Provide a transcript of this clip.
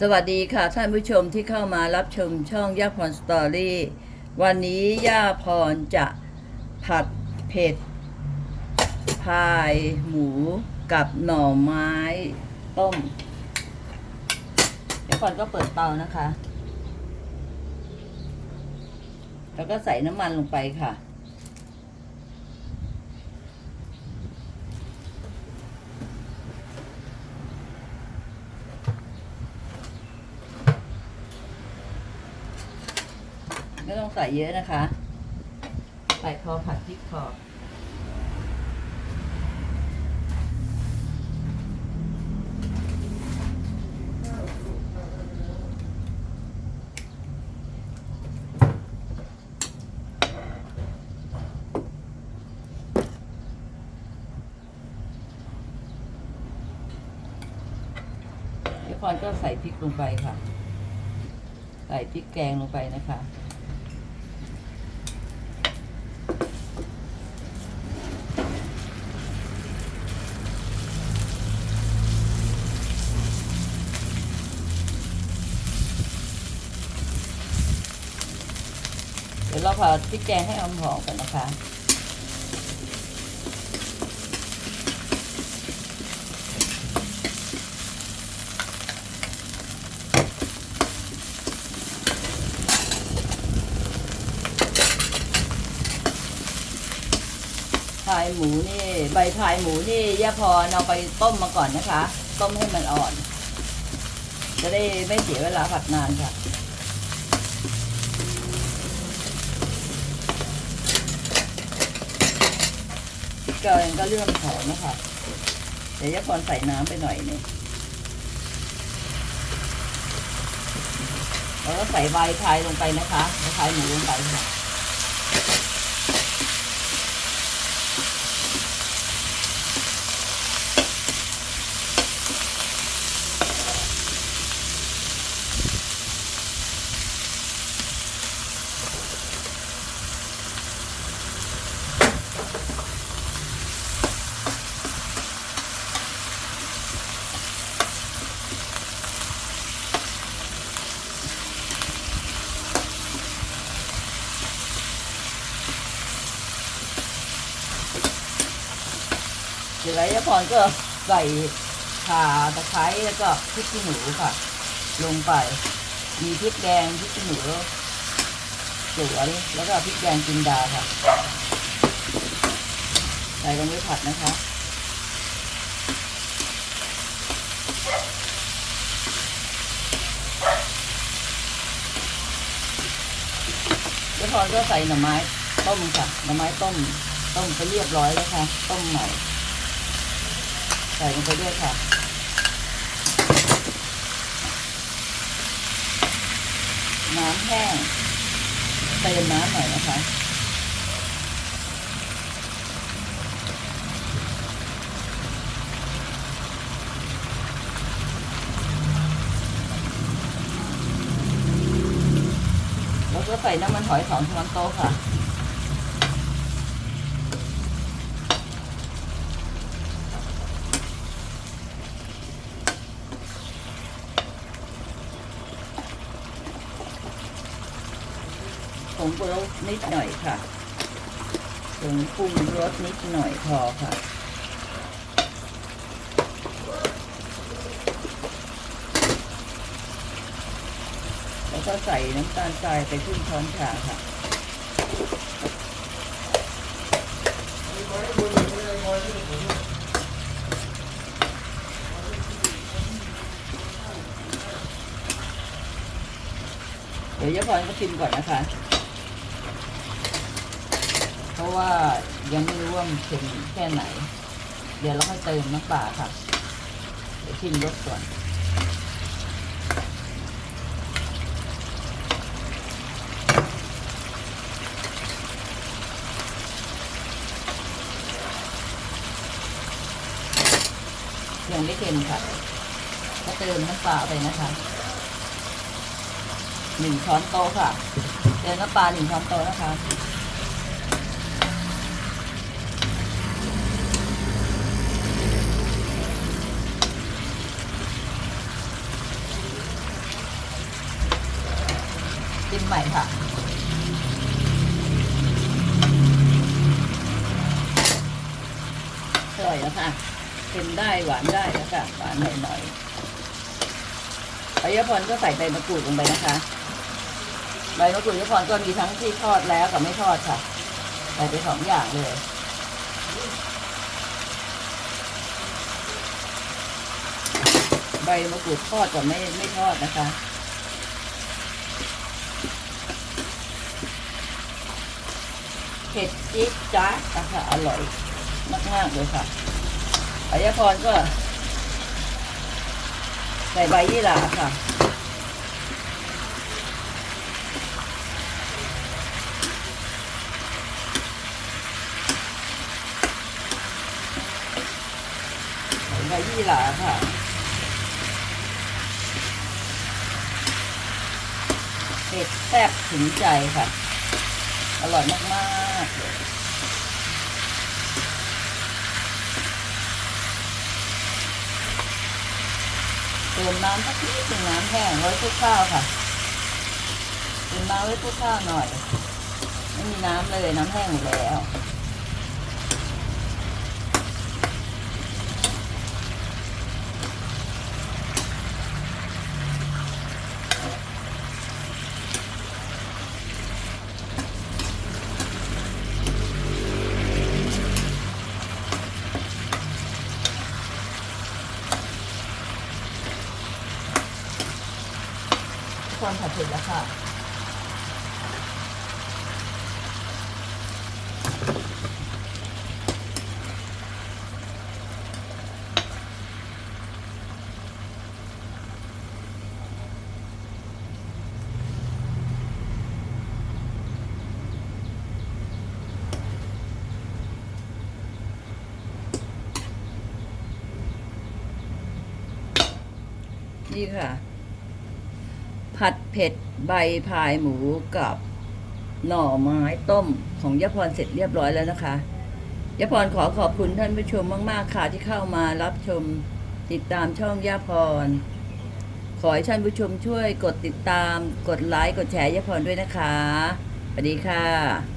สวัสดีค่ะท่านผู้ชมที่เข้ามารับชมช่องย่าพรสตอรี่วันนี้ย่าพรจะผัดเผ็ด พายหมูกับหน่อไม้ต้มย่าพรก็เปิดเตานะคะ แล้วก็ใส่น้ำมันลงไปค่ะ ไม่ต้องใส่เยอะนะคะ ใส่พอผัดพริกพอเดี๋ยวพรก็ใส่พริกลงไปค่ะ ใส่พริกแกงลงไปนะคะ เราผัดพริกแกงให้อมหอมๆกันนะคะ พายหมูนี่ ใบพายหมูนี่ย่าพรเอาไปต้มมาก่อนนะคะ ต้มให้มันอ่อน จะได้ไม่เสียเวลาผัดนานค่ะ แกงก็เริ่มหอมนะคะเดี๋ยวยาพรใส่น้ำไปหน่อยนึงแล้วก็ใส่ใบพายลงไปนะคะใบพายหมูลงไปค่ะ เสร็จแล้วยาพรก็ใส่ข่าตะไคร้แล้วก็พริกขี้หนูค่ะ ลงไป มีพริกแดงพริกขี้หนูสวนแล้วก็พริกแดงจินดาค่ะ ใส่ลงไปผัดนะคะแล้วพรก็ใส่หน่อไม้ต้มค่ะหน่อไม้ต้มต้มไปเรียบร้อยแล้วค่ะ ต้มใหม่ ส่ลงไปด้วยค่ะ น้ำแห้งเติมน้ำหน่อยนะคะแล้วก็ใส่น้ำมันหอยสองช้อนโต๊ะค่ะ งปรุงรสนิดหน่อยค่ะผงปรุงรสนิดหน่อยพอค่ะแล้วก็ใส่น้ำตาลทรายไปครึ่งช้อนชาค่ะเดี๋ยวยายพรก็ชิมก่อนนะคะ ราะว่ายังไม่รู้ว่ามันเค็มแค่ไหน เดี๋ยวเราค่อยเติมน้ำปลาค่ะ เดี๋ยวชิมรสก่อนยังไม่เค็มค่ะ ก็เติมน้ำปลาไปนะคะหนึ่งช้อนโต๊ะค่ะเติมน้ำปลาหนึ่งช้อนโต๊ะนะคะ ใหม่ค่ะ อร่อยแล้วค่ะเค็มได้หวานได้แล้วค่ะ หวานหน่อยหน่อยๆอายพรก็ใส่ใบมะกรูดลงไปนะคะใบมะกรูดยพรก็มีทั้งที่ทอดแล้วกับไม่ทอดค่ะ ใส่ไปสองอย่างเลยใบมะกรูดทอดกับไม่ไม่ทอดนะคะ เผ็ดจี๊ดจ๊าดนะคะอร่อยมากๆเลยค่ะอายพรก็ใส่ใบยี่หร่าค่ะใส่ใบยี่หร่าค่ะเผ็ดแซ่บถึงใจค่ะ อร่อยมากๆเลยเติมน้ำสักนิดหนึ่งน้ำแห้งไว้คลุกข้าวค่ะเติมน้ำไว้คลุกข้าวหน่อย ไม่มีน้ำเลยน้ำแห้งหมดแล้ว ทุกคนผัดเสร็จแล้วค่ะนี่ค่ะ ผัดเผ็ดใบพายหมูกับหน่อไม้ต้มของยะพรเสร็จเรียบร้อยแล้วนะคะยะพรขอขอบคุณท่านผู้ชมมาก ๆ ค่ะที่เข้ามารับชมติดตามช่องยะพร ขอให้ท่านผู้ชมช่วยกดติดตาม กดไลค์ กดแชร์ยะพรด้วยนะคะสวัสดีค่ะ